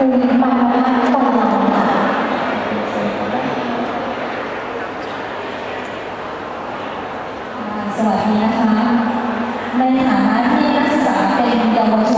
คุณปาพัฒน์ตองหลังค่ะสวัสดีนะคะ ในฐานะที่นักศึกษาเป็นเยาวชน